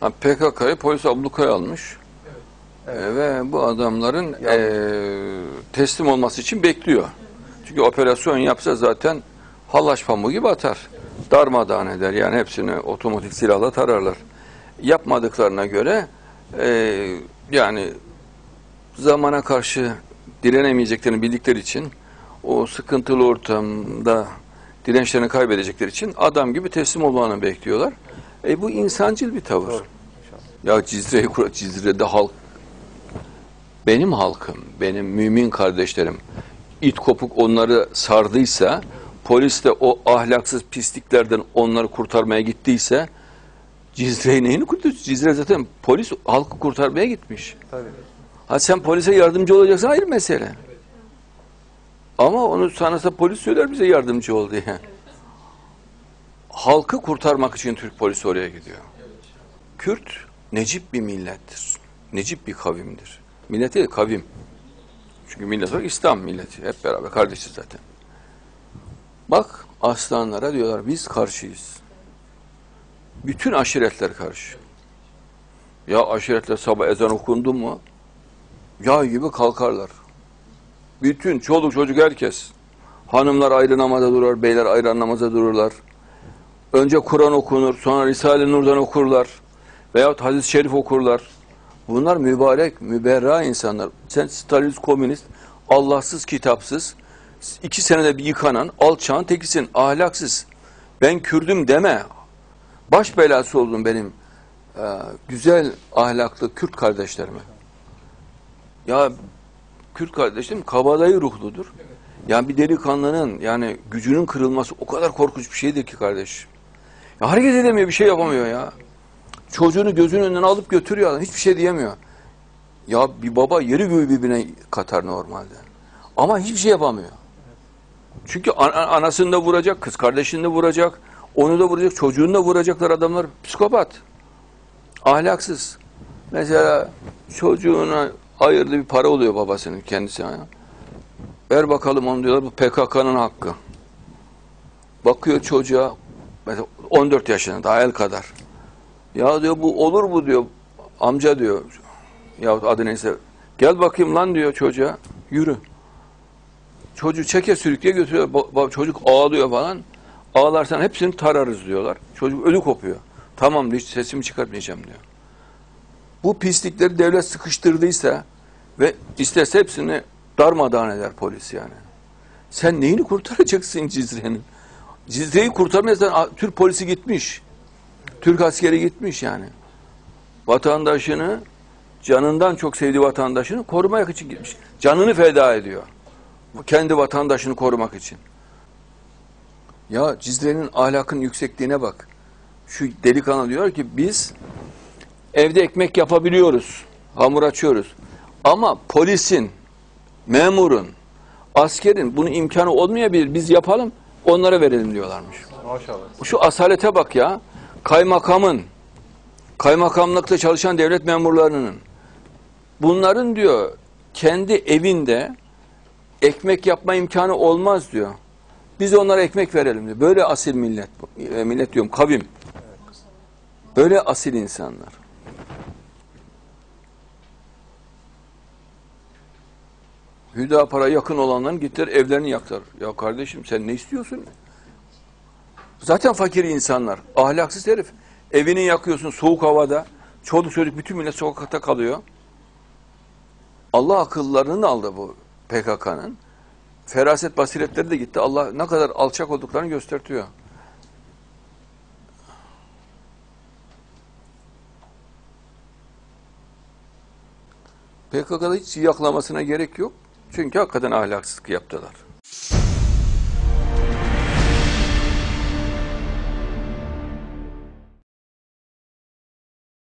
PKK'yı polis ablukaya almış. E, ve bu adamların e, teslim olması için bekliyor. Çünkü operasyon yapsa zaten hallaç pamuğu gibi atar. Darmadağın eder. Yani hepsini otomatik silahla tararlar. Yapmadıklarına göre e, yani zamana karşı direnemeyeceklerini bildikleri için o sıkıntılı ortamda dirençlerini kaybedecekleri için adam gibi teslim olmanı bekliyorlar. E bu insancıl bir tavır. Doğru. Ya Cizre'yi kur, Cizre'de halk benim halkım, benim mümin kardeşlerim it kopuk onları sardıysa, polis de o ahlaksız pisliklerden onları kurtarmaya gittiyse Cizre'yi neyini kurtarıyor? Cizre zaten polis halkı kurtarmaya gitmiş. Tabii. Ha sen polise yardımcı olacaksın ayrı mesele. Ama onu sanırsa polis söyler bize yardımcı ol diye. Halkı kurtarmak için Türk polisi oraya gidiyor. Kürt necip bir millettir. Necip bir kavimdir. Millet değil kavim. Çünkü millet olarak İslam milleti. Hep beraber kardeşiz zaten. Bak aslanlara diyorlar biz karşıyız. Bütün aşiretler karşı. Ya aşiretler sabah ezan okundu mu yağ gibi kalkarlar. Bütün çoluk çocuk herkes. Hanımlar ayrı namaza durur, beyler ayrı namaza dururlar. Önce Kur'an okunur, sonra Risale-i Nur'dan okurlar. Veyahut hadis-i şerif okurlar. Bunlar mübarek, müberra insanlar. Sen Stalinist, komünist, Allahsız, kitapsız, iki senede bir yıkanan, alçağın tekisin, ahlaksız. Ben Kürdüm deme. Baş belası oldum benim e, güzel ahlaklı Kürt kardeşlerime. Ya Kürt kardeşlerim kabadayı ruhludur. Yani bir delikanlının yani gücünün kırılması o kadar korkunç bir şeydir ki kardeş. Ya hareket edemiyor, bir şey yapamıyor ya. Çocuğunu gözünün önünden alıp götürüyor adam. Hiçbir şey diyemiyor. Ya bir baba yeri göğü birbirine katar normalde. Ama hiçbir şey yapamıyor. Çünkü an- an- anasını da vuracak, kız kardeşini de vuracak, onu da vuracak, çocuğunu da vuracaklar adamlar. Psikopat. Ahlaksız. Mesela çocuğuna hayırlı bir para oluyor babasının kendisine. Ver bakalım onu diyorlar bu PKK'nın hakkı. Bakıyor çocuğa mesela 14 yaşında daha el kadar. Ya diyor bu olur mu diyor amca diyor. Ya adı neyse. Gel bakayım lan diyor çocuğa. Yürü. Çocuğu çeke sürükleye götürüyor. Ba- çocuk ağlıyor falan. Ağlarsan hepsini tararız diyorlar. Çocuk ölü kopuyor. Tamam diyor hiç sesimi çıkartmayacağım diyor. Bu pislikleri devlet sıkıştırdıysa ve istese hepsini darmadağın eder polis yani. Sen neyini kurtaracaksın Cizre'nin? Cizre'yi kurtarmayasan a- Türk polisi gitmiş. Türk askeri gitmiş yani. Vatandaşını canından çok sevdiği vatandaşını korumak için gitmiş. Canını feda ediyor. Kendi vatandaşını korumak için. Ya Cizre'nin ahlakın yüksekliğine bak. Şu delikanlı diyor ki biz evde ekmek yapabiliyoruz. Hamur açıyoruz. Ama polisin, memurun, askerin bunun imkanı olmayabilir. Biz yapalım, onlara verelim diyorlarmış. Maşallah. Şu asalete bak ya. Kaymakamın, kaymakamlıkta çalışan devlet memurlarının bunların diyor kendi evinde ekmek yapma imkanı olmaz diyor. Biz onlara ekmek verelim diyor. Böyle asil millet. E, millet diyorum kavim. Böyle asil insanlar. Hüdapar'a yakın olanların gittiler evlerini yaktılar. Ya kardeşim sen ne istiyorsun? Zaten fakir insanlar. Ahlaksız herif. Evini yakıyorsun soğuk havada. Çoluk çocuk bütün millet sokakta kalıyor. Allah akıllarını aldı bu PKK'nın. Feraset basiretleri de gitti. Allah ne kadar alçak olduklarını göstertiyor. PKK'da hiç yaklamasına gerek yok. Çünkü hakikaten ahlaksızlık yaptılar.